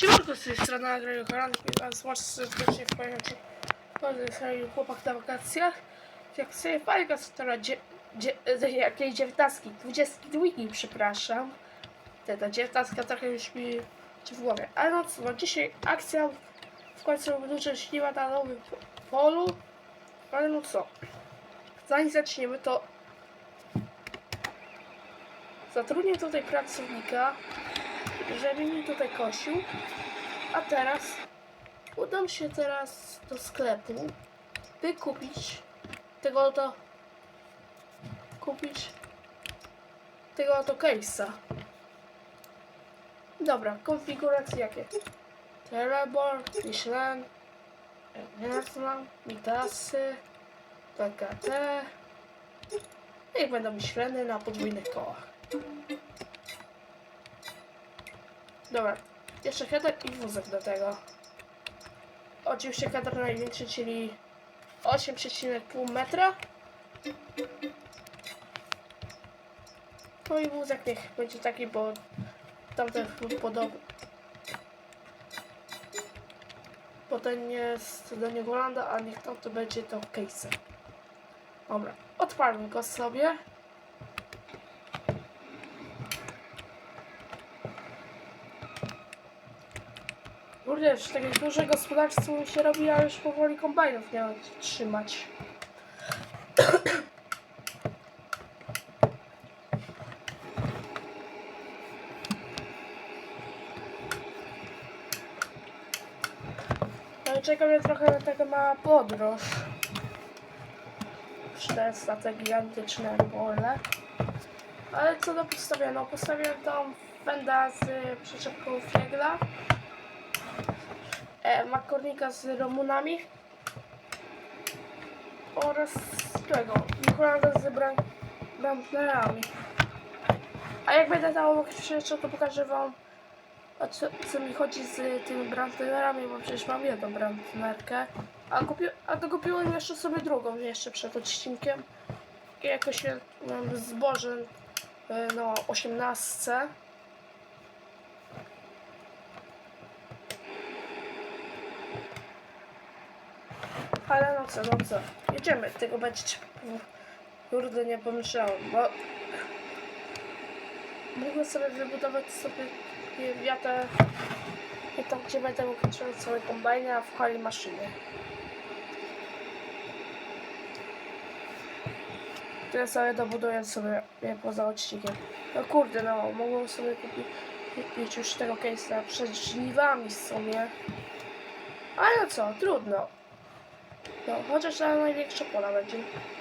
Siemanko z tej strony Agreju Koranek, witam was serdecznie w kolejnym odcinku serii Chłopak na wakacjach. Jak sobie fajka która dzie, dzie, jakiej dziewiętnastki, dwudziestki dwójki, przepraszam. Te, ta dziewiętnastka trochę już mi w głowie. Ale no co, no dzisiaj akcja w końcu dużo śniła na nowym polu. Ale no co, zanim zaczniemy to zatrudnię tutaj pracownika żeby mi tutaj kosił. A teraz udam się teraz do sklepu, by kupić tego oto kupić tego oto case'a. Dobra, konfiguracje jakie? Teleport, Michelin, Neslan, Mitasy, PKT. Niech będą Micheliny na podwójnych kołach. Dobra, jeszcze header i wózek do tego. Oczywiście header największy, czyli 8,5 metra. No i wózek niech będzie taki, bo tamten podobny. Bo ten jest do niego landa, a niech to będzie to case. Dobra, odpalmy go sobie. Już takie duże gospodarstwo się robi, a już powoli kombajnów nie gdzie trzymać. No czeka mnie trochę na taka mała podróż. Przez na te gigantyczne pole. Ale co do postawienia? No postawiłem tą fenda z przyczepką fiegla E, makornika z Romunami oraz z tego, Nikolanda z Brantnerami. A jak będę dał jeszcze, to pokażę wam o co, co mi chodzi z tymi Brantnerami, bo przecież mam jedną Brantnerkę. A, kupi, a kupiłem jeszcze sobie drugą, jeszcze przed odcinkiem. I jakoś mam zboże e, no, 18. Dobrze, dobrze. Jedziemy. Tego będzie trzeba. Kurde, nie pomyślałem, bo... Mogę sobie wybudować sobie wiatę i tam gdzie będę mógł trzymać swoje kombajny, a w hali maszyny. Tyle sobie dobuduję sobie poza odcinkiem. No kurde, no mogłem sobie kupić, kupić już tego case'a przed żniwami w sumie. Ale co, trudno. No, chociaż na największe pola będzie.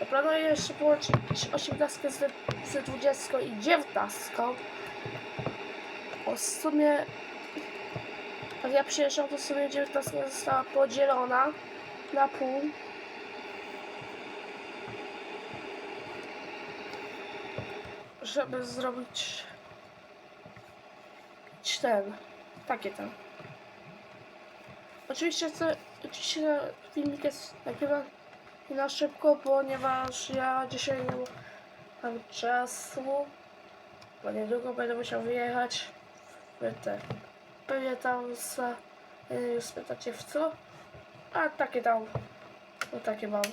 Ja planuję jeszcze połączyć 18 z, z 20 i 19. Bo w sumie, jak ja przyjeżdżam, to sobie 19 została podzielona na pół. Żeby zrobić ten, takie tam. Oczywiście chcę, oczywiście filmik jest nagrywany na szybko, ponieważ ja dzisiaj mam czasu, bo niedługo będę musiał wyjechać w te, pewnie tam za, nie spytacie w co, a takie tam, no takie mam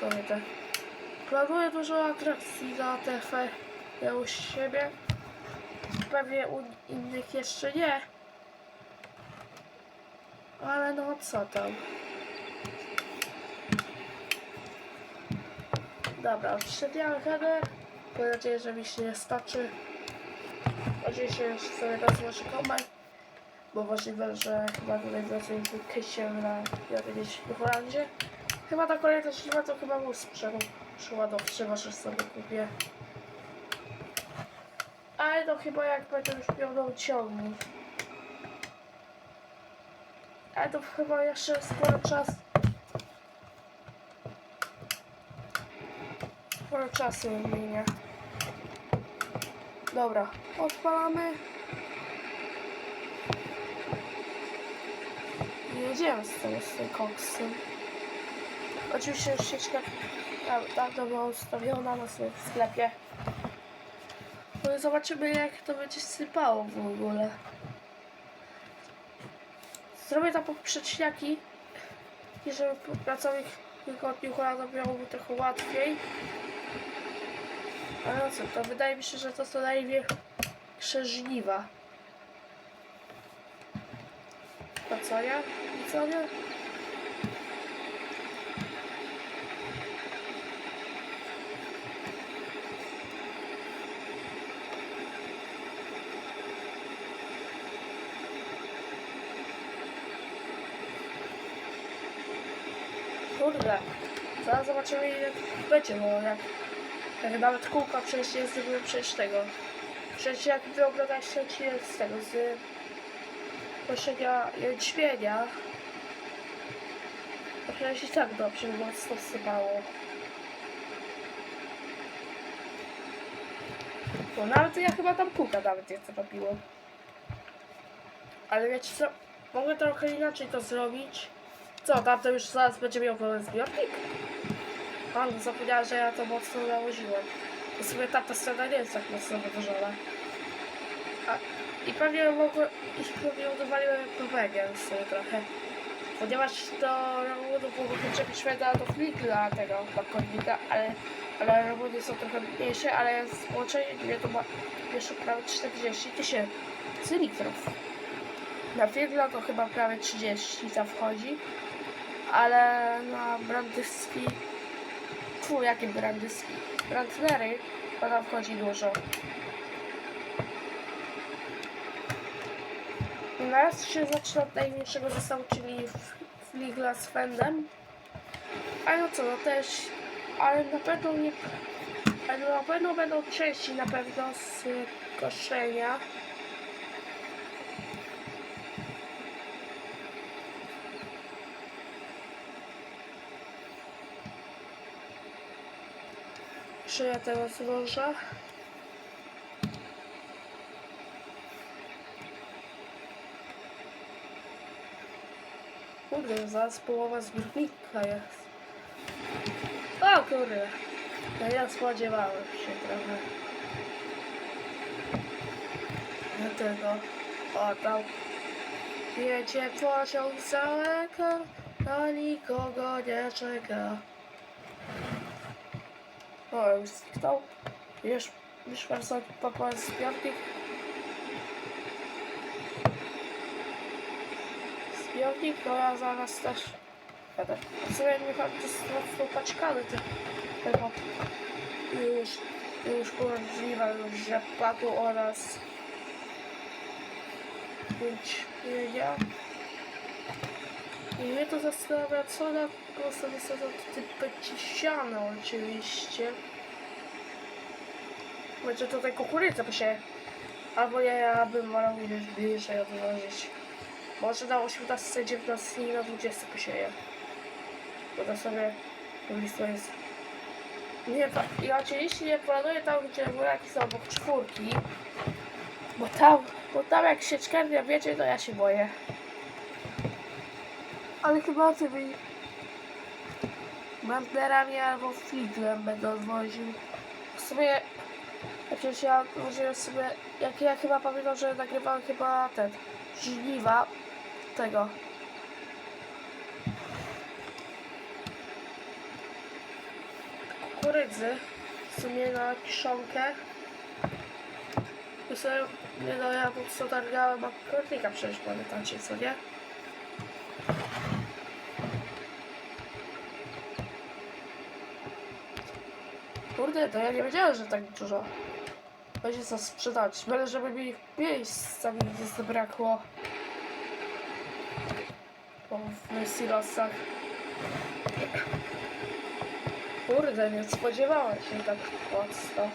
sobie te. Planuję dużo atrakcji za TF ja u siebie, pewnie u innych jeszcze nie. Ale no co tam? Dobra, przedziałem header. Mam nadzieję, że mi się nie staczy. Oczywiście jeszcze sobie raz kombajn. Bo możliwe, że chyba tutaj wracam się na jakieś w Holandzie. Chyba ta kolejna zima to chyba był sprzęt przeładowczy, może sobie kupię. Ale to chyba jak będę już miał ciągnik. Ale to chyba jeszcze sporo czasu. Sporo czasu minie. Dobra, odpalamy. Jedziemy z tym, z tym koksem. Oczywiście już sieczka da- dawno była ustawiona na swoim sklepie. No i zobaczymy jak to będzie sypało w ogóle. Zrobię to po przeczniaki i żeby pracownik wygodnił kolana miałoby trochę łatwiej. Ale no co, to wydaje mi się, że to co największe żniwa. A co nie? I co nie? Kurde, zaraz zobaczymy ile będzie, bo jak, jak nawet kółka przecież nie zrobiłem przecież tego. Przecież jak wy oglądaliście odcinek z tego, z jęczmienia, to przecież i tak dobrze mocno sypało. Bo nawet ja chyba tam kółka nawet nie zrobiłem. Ale wiecie co, mogę trochę inaczej to zrobić. Co, tam to już zaraz będzie miał pełen zbiornik? A, no zapomniałem, że ja to mocno nałożyłem. To sobie tamta strona nie jest tak mocno wyważona. A, I pewnie mogłem, i pewnie udowaliłem powegę sobie trochę. Ponieważ to mogą wyczepić szweda do fligla tego bakolnika, ale, ale romuny są trochę mniejsze, ale z połączenia to ma jeszcze prawie 40 tysięcy litrów. Na figla to chyba prawie 30 tam wchodzi, ale na brandyski, fu, jakie brandyski, brandnery, to tam wchodzi dużo. Teraz się zaczyna od najmniejszego zestawu, czyli fligla z fendem. Ale no co, no też, ale na pewno nie, na pewno będą części na pewno z koszenia. Szyja tego złoża. Kurde, zaraz połowa zbiornika jest. O kurde, no ja spodziewałem się trochę. Dlatego, o tam jedzie pociąg z daleka, na nikogo nie czeka. O, już zniknął. Już, już bardzo popłynął zbiornik. Zbiornik, to ja zaraz też będę. W sumie nie mam to mocno paczkany te- tego. Już, już możliwe, już rzepaku oraz jęczmienia. I mnie to zastanawia, co na go sobie sadzą typ będzie siano oczywiście. Będzie tutaj kukurydza by się. Albo ja, bym wolał gdzieś bliżej odłożyć. Może na 18, 19 i na 20 posieję. Bo to sobie blisko jest. Nie, ja oczywiście nie planuję tam, gdzie buraki są obok czwórki. Bo tam, bo tam jak się czerwia wiecie, to ja się boję. Ale chyba tymi banderami albo fliglem będę odwoził. W sumie, przecież ja może sobie, jak ja chyba pamiętam, że nagrywałem chyba ten, żniwa tego. Kukurydzy, w sumie na kiszonkę. I sobie, nie no, ja po prostu targałem akornika przecież pamiętacie, co nie? Kurde, to ja nie wiedziałem, że tak dużo będzie co sprzedać. Byle, żeby mi miejsca mi nie zabrakło. Bo w silosach. Kurde, nie spodziewałem się tak mocno.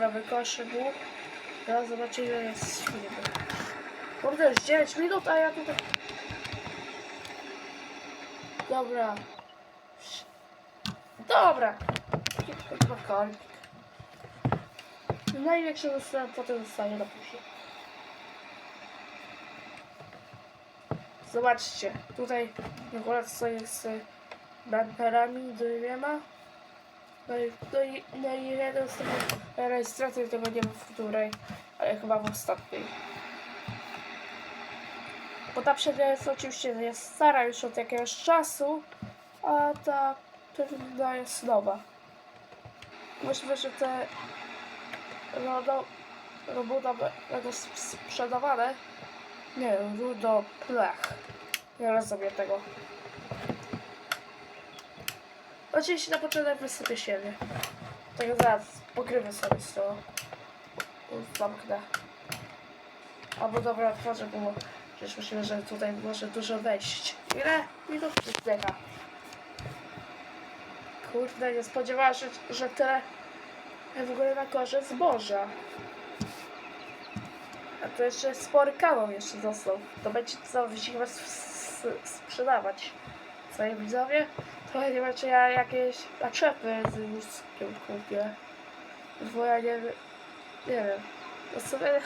Dobra, wykoszę mu. Teraz zobaczę ile jest ślubów. Kurde, już 9 minut, a ja tutaj... Dobra. Dobra. Chyba kolik. Największy zostałem, potem zostanie na później. Zobaczcie, tutaj akurat stoję z bumperami dwiema. No i, no i, no i jeden z tych rejestracji tego nie w której, ale chyba w ostatniej. Bo ta jest oczywiście jest stara już od jakiegoś czasu, a ta tylna jest nowa. Myślę, że te rodo, robuda będą sp- sprzedawane. Nie, rudo plech. Nie rozumiem tego. Oczywiście na początek wysypię siebie. Tak zaraz pokrywy sobie z tego. Zamknę. Albo dobra, otworzę, bo przecież myślę, że tutaj może dużo wejść. Ile minut zdeka? Kurde, nie spodziewałam się, że tyle w ogóle na korze zboża. A to jeszcze spory kawał jeszcze został. To będzie co chyba sprzedawać. Co ja widzowie? To nie wiem, czy ja jakieś naczepy z wózkiem kupię. Bo ja nie. Nie wiem. No sobie.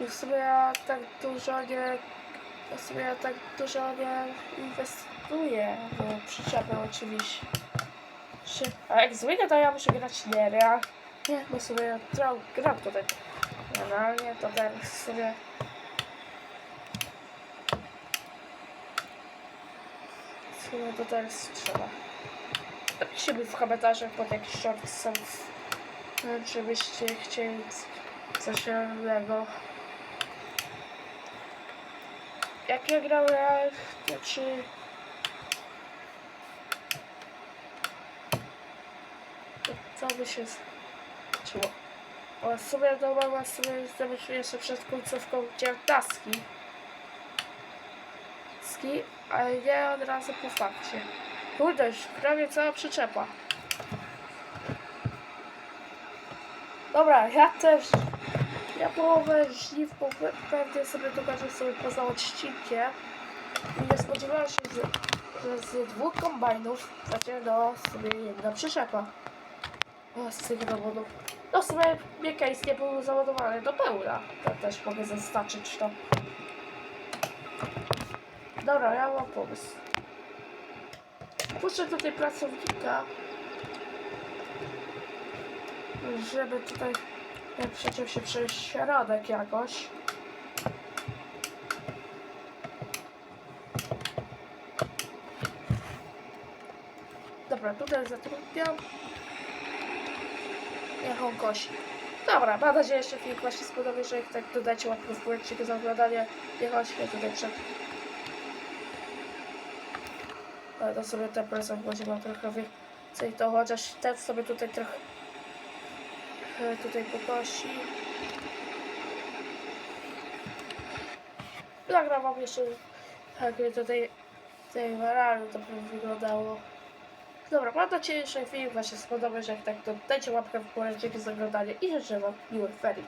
W sumie ja tak dużo nie. W sumie ja tak dużo nie inwestuję w przyczepę oczywiście. Się- A jak zwykle to ja muszę grać nie ja. Nie, bo sobie gram, gram tutaj. Generalnie to teraz sobie. Sumie to teraz trzeba. Napiszcie w komentarzach pod jakiś short są. Czy byście chcieli coś innego. Jak ja grałem, czy co by się skończyło? O, sobie domagła sobie zdobyć jeszcze przed końcówką dziewiątnastki. Ski, ale nie od razu po fakcie. Kurde, już prawie cała przyczepa. Dobra, ja też. Ja połowę żniw po- pewnie sobie dokończę sobie poza odcinkiem. I nie spodziewałem się, że, że z dwóch kombajnów będzie no sobie jedna przyczepa. O, z tych dowodów. No w sumie mnie case nie był załadowany do pełna. To też mogę zaznaczyć to. Dobra, ja mam pomysł. Puszczę tutaj pracownika, żeby tutaj przeciął się przez środek jakoś. Dobra, tutaj zatrudniam. Niech on kosi. Dobra, mam nadzieję, że film się spodobał, że jak tak dodajcie łapkę w górę, dzięki za oglądanie. Niech on się tutaj przed... Ale to sobie ten prezent będzie mam trochę więcej, to chociaż ten sobie tutaj trochę e, tutaj pokosi. Nagram wam jeszcze tak tutaj tej waralu to by wyglądało. Dobra, mam nadzieję, że film Wam się spodobał, że jak tak to dajcie łapkę w górę, dzięki za oglądanie i życzę Wam miłych ferii.